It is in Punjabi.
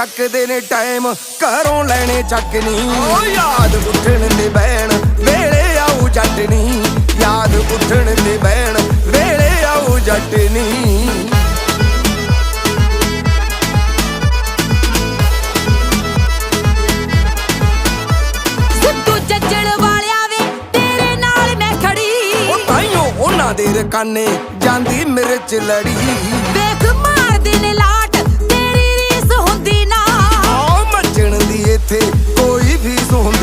ਚੱਕਦੇ ਨੇ ਟਾਈਮ ਘਰੋਂ ਲੈਣੇ ਚੱਕ ਨਹੀਂ ਓ ਯਾਦ ਉੱਠਣ ਤੇ ਬਹਿਣ ਵੇਲੇ ਆਉ ਜੱਟ ਨਹੀਂ ਯਾਦ ਉੱਠਣ ਤੇ ਬਹਿਣ ਵੇਲੇ ਆਉ ਜੱਟ ਨਹੀਂ ਸਿੱਧੂ ਜੱਜਲ ਵਾਲਿਆ ਵੇ ਤੇਰੇ ਨਾਲ ਮੈਂ ਖੜੀ। ਉਹ ਤਾਈਓ ਉਹਨਾਂ ਦੇ ਰਕਾਨੇ ਜਾਂਦੀ ਮਿਰਚ ਲੜੀ। babies on